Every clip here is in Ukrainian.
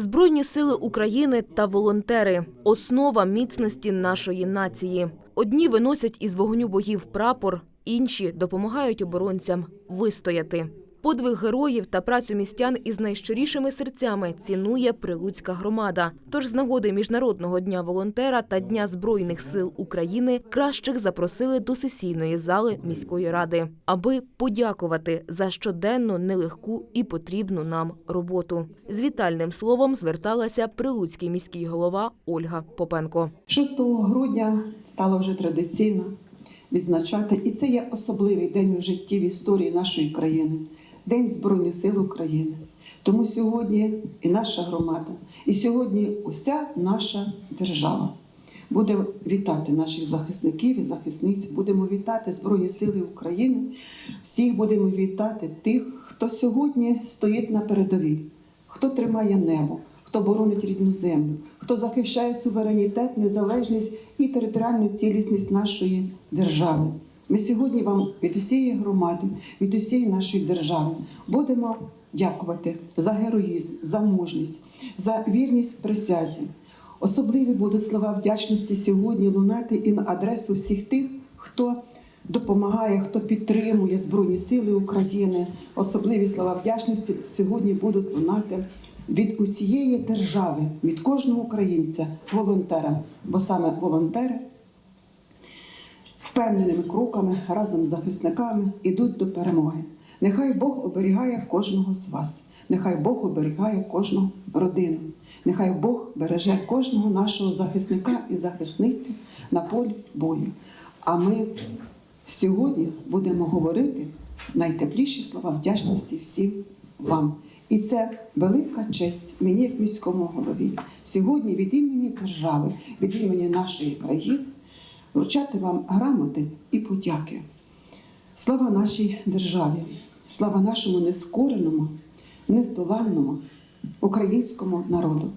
Збройні сили України та волонтери основа міцності нашої нації. Одні виносять із вогню богів прапор, інші допомагають оборонцям вистояти. Подвиг героїв та працю містян із найщирішими серцями цінує прилуцька громада. Тож з нагоди міжнародного дня волонтера та Дня збройних сил України кращих запросили до сесійної зали міської ради, аби подякувати за щоденну нелегку і потрібну нам роботу. З вітальним словом зверталася прилуцький міський голова Ольга Попенко. 6 грудня стало вже традиційно відзначати, і це є особливий день у житті в історії нашої країни, День Збройних сил України. Тому сьогодні і наша громада, і сьогодні уся наша держава буде вітати наших захисників і захисниць. Будемо вітати Збройні Сили України. Всіх будемо вітати тих, хто сьогодні стоїть на передовій, хто тримає небо, хто боронить рідну землю, хто захищає суверенітет, незалежність і територіальну цілісність нашої держави. Ми сьогодні вам від усієї громади, від усієї нашої держави будемо дякувати за героїзм, за мужність, за вірність присязі. Особливі будуть слова вдячності сьогодні лунати і на адресу всіх тих, хто допомагає, хто підтримує Збройні Сили України. Особливі слова вдячності сьогодні будуть лунати від усієї держави, від кожного українця, волонтерам, бо саме волонтери впевненими кроками разом з захисниками йдуть до перемоги. Нехай Бог оберігає кожного з вас, нехай Бог оберігає кожну родину, нехай Бог береже кожного нашого захисника і захисниці на полі бою. А ми сьогодні будемо говорити найтепліші слова вдячності всім вам. І це велика честь мені, як міському голові, сьогодні від імені держави, від імені нашої країни вручати вам грамоти і подяки. Слава нашій державі, слава нашому нескореному, нездоланному українському народу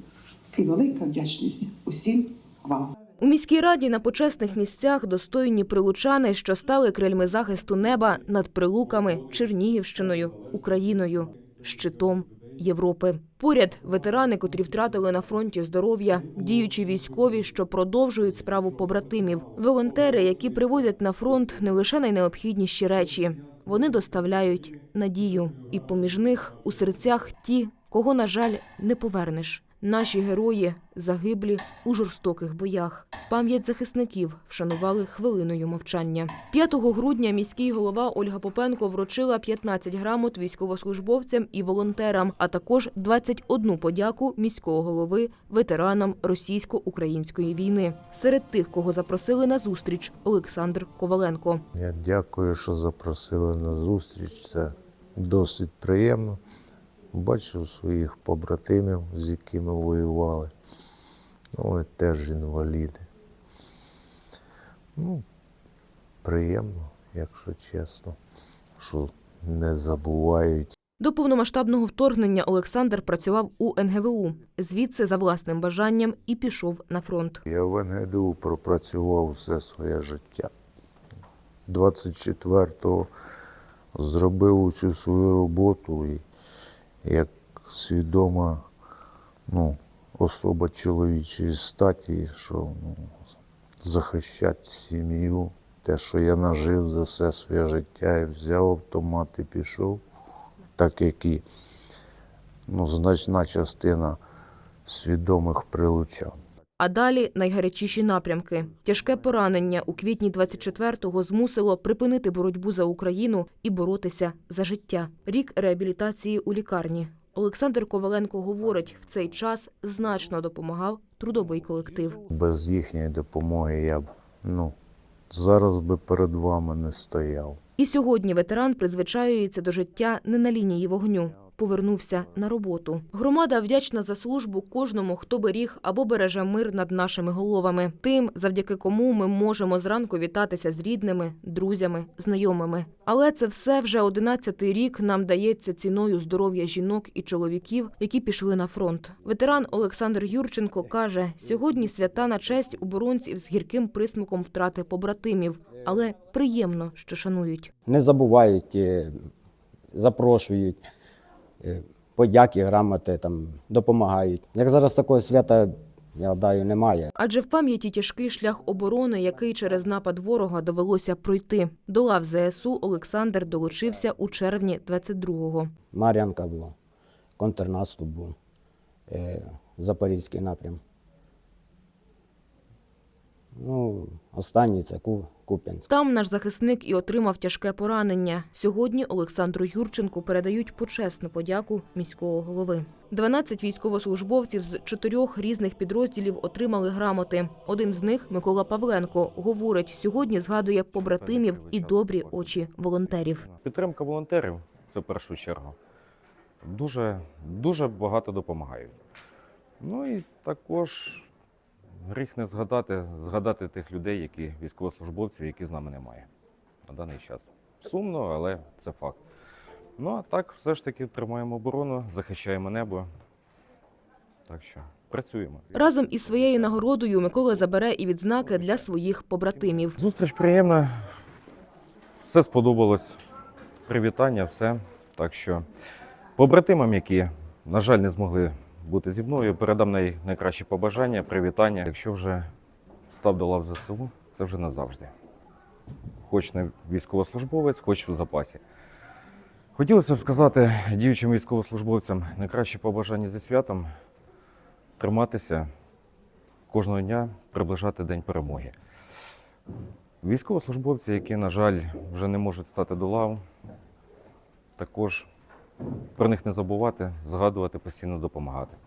і велика вдячність усім вам. У міській раді на почесних місцях достойні прилучани, що стали крильми захисту неба над прилуками, Чернігівщиною, Україною, щитом Європи. Поряд ветерани, котрі втратили на фронті здоров'я, діючі військові, що продовжують справу побратимів, волонтери, які привозять на фронт не лише найнеобхідніші речі, вони доставляють надію. І поміж них у серцях ті, кого, на жаль, не повернеш. Наші герої загиблі у жорстоких боях. Пам'ять захисників вшанували хвилиною мовчання. 5 грудня міський голова Ольга Попенко вручила 15 грамот військовослужбовцям і волонтерам, а також 21 подяку міського голови ветеранам російсько-української війни. Серед тих, кого запросили на зустріч, Олександр Коваленко. Я дякую, що запросили на зустріч. Це досить приємно. Бачив своїх побратимів, з якими воювали. Ну, і теж інваліди. Ну, приємно, якщо чесно, що не забувають. До повномасштабного вторгнення Олександр працював у НГВУ. Звідси за власним бажанням і пішов на фронт. Я в НГДУ пропрацював все своє життя. 24-го зробив усю свою роботу і як свідома ну, особа чоловічої статі, що ну, захищати сім'ю, те, що я нажив за все своє життя, і взяв автомат і пішов, так як і ну, значна частина свідомих прилучан. А далі найгарячіші напрямки. Тяжке поранення у квітні 24-го змусило припинити боротьбу за Україну і боротися за життя. Рік реабілітації у лікарні. Олександр Коваленко говорить, в цей час значно допомагав трудовий колектив. Без їхньої допомоги я б ну, зараз би перед вами не стояв. І сьогодні ветеран призвичаюється до життя не на лінії вогню. Повернувся на роботу. Громада вдячна за службу кожному, хто беріг або береже мир над нашими головами. Тим, завдяки кому ми можемо зранку вітатися з рідними, друзями, знайомими. Але це все вже одинадцятий рік нам дається ціною здоров'я жінок і чоловіків, які пішли на фронт. Ветеран Олександр Юрченко каже: сьогодні свята на честь оборонців з гірким присмаком втрати побратимів, але приємно, що шанують. не забувають, е, запрошують. Е, подяки, грамоти там допомагають. Як зараз такого свята, я гадаю, немає. Адже в пам'яті тяжкий шлях оборони, який через напад ворога довелося пройти. До лав ЗСУ Олександр долучився у червні 22-го. Мар'янка була, контрнаступ був, е, Запорізький напрям. Ну, останній це Ку- Куп'янськ. Там наш захисник і отримав тяжке поранення. Сьогодні Олександру Юрченку передають почесну подяку міського голови. 12 військовослужбовців з чотирьох різних підрозділів отримали грамоти. Один з них Микола Павленко говорить, сьогодні згадує побратимів і добрі очі волонтерів. Підтримка волонтерів це в першу чергу. Дуже, дуже багато допомагають. Ну і також гріх не згадати, згадати тих людей, які військовослужбовців, які з нами немає на даний час. Сумно, але це факт. Ну а так, все ж таки тримаємо оборону, захищаємо небо. Так що працюємо. Разом із своєю нагородою Микола забере і відзнаки для своїх побратимів. Зустріч приємна. Все сподобалось. Привітання, все. Так що побратимам, які, на жаль, не змогли бути зі мною, передам най- найкращі побажання, привітання. Якщо вже став до лав ЗСУ, це вже назавжди. Хоч не військовослужбовець, хоч в запасі. Хотілося б сказати діючим військовослужбовцям найкращі побажання зі святом триматися кожного дня, приближати День перемоги. Військовослужбовці, які, на жаль, вже не можуть стати до лав, також про них не забувати, згадувати, постійно допомагати.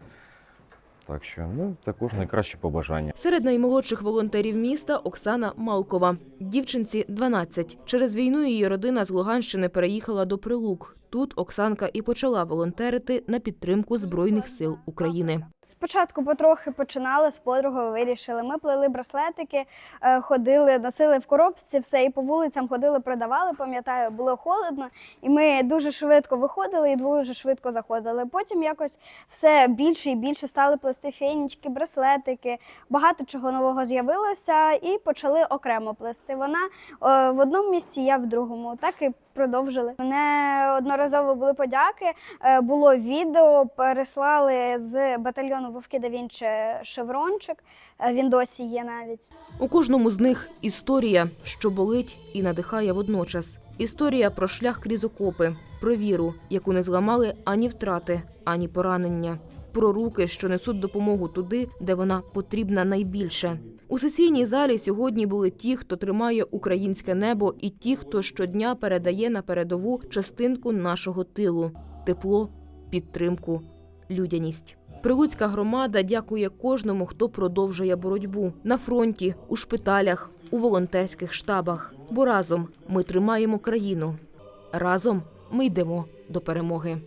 Так що, ну, також найкращі побажання. Серед наймолодших волонтерів міста Оксана Малкова. Дівчинці 12. Через війну її родина з Луганщини переїхала до Прилук. Тут Оксанка і почала волонтерити на підтримку Збройних сил України. Спочатку потрохи починали з подругою, вирішили. Ми плели браслетики, е, ходили, носили в коробці все і по вулицям ходили, продавали. Пам'ятаю, було холодно, і ми дуже швидко виходили і дуже швидко заходили. Потім якось все більше і більше стали плести фенічки, браслетики. Багато чого нового з'явилося, і почали окремо плести. Вона е, в одному місці, я в другому. Так і продовжили. Мене одноразово були подяки. Е, Було відео, переслали з батальйону Вовки да Вінчі шеврончик. Е, Він досі є навіть. У кожному з них історія, що болить і надихає водночас. Історія про шлях крізь окопи, про віру, яку не зламали ані втрати, ані поранення. Про руки, що несуть допомогу туди, де вона потрібна найбільше. У сесійній залі сьогодні були ті, хто тримає українське небо, і ті, хто щодня передає на передову частинку нашого тилу тепло, підтримку, людяність. Прилуцька громада дякує кожному, хто продовжує боротьбу на фронті, у шпиталях, у волонтерських штабах. Бо разом ми тримаємо країну. Разом ми йдемо до перемоги.